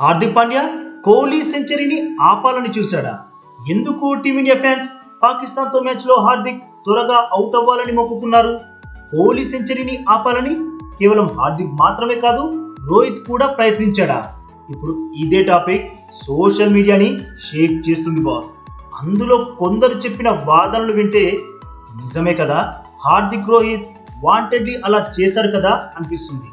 హార్దిక్ పాండ్యా కోహ్లీ సెంచరీని ఆపాలని చూశాడా? ఎందుకు team India fans పాకిస్తాన్తో మ్యాచ్లో హార్దిక్ త్వరగా అవుట్ అవ్వాలని మొక్కుకున్నారు? కోహ్లీ సెంచరీని ఆపాలని కేవలం హార్దిక్ మాత్రమే కాదు రోహిత్ కూడా ప్రయత్నించాడా? ఇప్పుడు ఇదే టాపిక్ సోషల్ మీడియాని షేక్ చేస్తుంది బాస్. అందులో కొందరు చెప్పిన వాదనలు వింటే నిజమే కదా హార్దిక్ రోహిత్ వాంటెడ్లీ అలా చేశారు కదా అనిపిస్తుంది.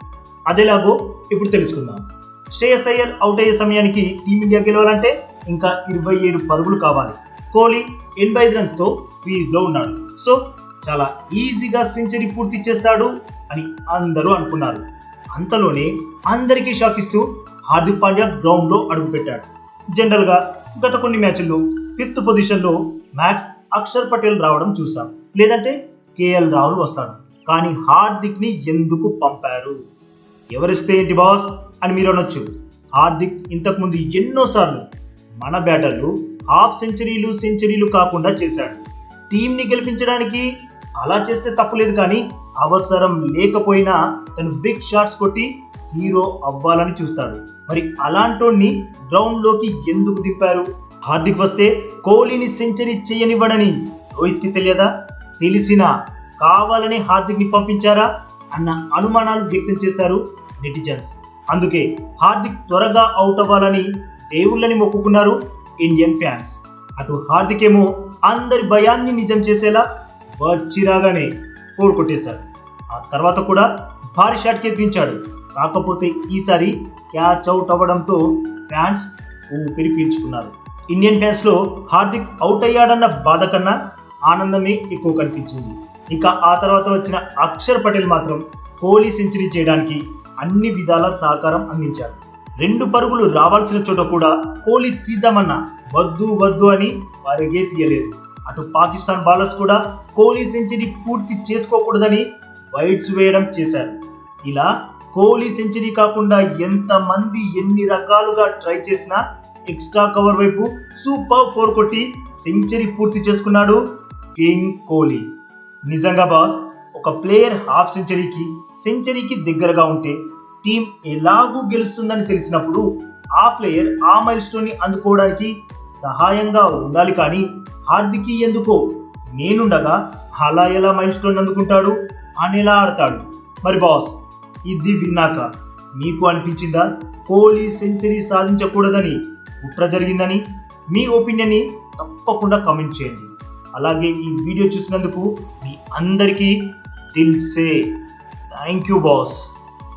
అదేలాగో ఇప్పుడు తెలుసుకుందాం. శ్రేయస్ అయ్యర్ అవుట్ అయ్యే సమయానికి టీమిండియా గెలవాలంటే ఇంకా ఇరవై ఏడు పరుగులు కావాలి. కోహ్లీ ఎనభై ఐదు రన్స్తో క్రీజ్లో ఉన్నాడు. సో చాలా ఈజీగా సెంచరీ పూర్తి చేస్తాడు అని అందరూ అనుకున్నారు. అంతలోనే అందరికీ షాక్ ఇస్తూ హార్దిక్ పాండ్యా గ్రౌండ్లో అడుగుపెట్టాడు. జనరల్గా గత కొన్ని మ్యాచ్ల్లో ఫిఫ్త్ పొజిషన్లో మ్యాక్స్ అక్షర్ పటేల్ రావడం చూసాం. లేదంటే కేఎల్ రాహుల్ వస్తాడు. కానీ హార్దిక్ని ఎందుకు పంపారు? ఎవరిస్తే ఏంటి బాస్ అని మీరు అనొచ్చు. హార్దిక్ ఇంతకుముందు ఎన్నోసార్లు మన బ్యాటర్లు హాఫ్ సెంచరీలు సెంచరీలు కాకుండా చేశాడు. టీంని గెలిపించడానికి అలా చేస్తే తప్పులేదు కానీ అవసరం లేకపోయినా తను బిగ్ షాట్స్ కొట్టి హీరో అవ్వాలని చూస్తాడు. మరి అలాంటోన్ని గ్రౌండ్లోకి ఎందుకు దింపారు హార్దిక్ వస్తే కోహ్లీని సెంచరీ చేయనివ్వడని రోహిత్కి తెలియదా? తెలిసినా కావాలని హార్దిక్ని పంపించారా? అన్న అనుమానాలు వ్యక్తం చేస్తారు నెటిజన్స్. అందుకే హార్దిక్ త్వరగా అవుట్ అవ్వాలని దేవుళ్ళని మొక్కుకున్నారు ఇండియన్ ఫ్యాన్స్. అటు హార్దిక్ ఏమో అందరి భయాన్ని నిజం చేసేలా వచ్చిరాగానే ఫోర్ కొట్టేశాడు ఆ తర్వాత కూడా భారీ షాట్కి ఎత్తించాడు కాకపోతే ఈసారి క్యాచ్ అవుట్ అవ్వడంతో ఫ్యాన్స్ ఊపిరి పీల్చుకున్నారు. ఇండియన్ ఫ్యాన్స్లో హార్దిక్ అవుట్ అయ్యాడన్న బాధ కన్నా ఆనందమే ఎక్కువ కనిపించింది. ఇక ఆ తర్వాత వచ్చిన అక్షర్ పటేల్ మాత్రం కోహ్లీ సెంచరీ చేయడానికి అన్ని విధాల సహకారం అందించారు. రెండు పరుగులు రావాల్సిన చోట కూడా కోహ్లీ తీద్దామన్న వద్దు వద్దు అని వారిగే తీయలేదు. అటు పాకిస్తాన్ బౌలర్స్ కూడా కోహ్లీ సెంచరీ పూర్తి చేసుకోకూడదని వైడ్స్ వేయడం చేశారు. ఇలా కోహ్లీ సెంచరీ కాకుండా ఎంతమంది ఎన్ని రకాలుగా ట్రై చేసినా ఎక్స్ట్రా కవర్ వైపు సూపర్ ఫోర్ కొట్టి సెంచరీ పూర్తి చేసుకున్నాడు కింగ్ కోహ్లీ. నిజంగా బాస్ ఒక ప్లేయర్ హాఫ్ సెంచరీకి సెంచరీకి దగ్గరగా ఉంటే టీం ఎలాగూ గెలుస్తుందని తెలిసినప్పుడు ఆ ప్లేయర్ ఆ మైల్ స్టోన్ని అందుకోవడానికి సహాయంగా ఉండాలి కానీ హార్దిక్ ఎందుకో నేనుండగా అలా ఎలా మైల్ స్టోన్ అందుకుంటాడు అని ఎలా ఆడతాడు. మరి బాస్ ఇది విన్నాక మీకు అనిపించిందా? కోహ్లీ సెంచరీ సాధించకూడదని కుట్ర జరిగిందని మీ ఒపీనియన్ని తప్పకుండా కమెంట్ చేయండి. అలాగే ఈ వీడియో చూసినందుకు మీ అందరికీ దిల్ సే థ్యాంక్ యూ బాస్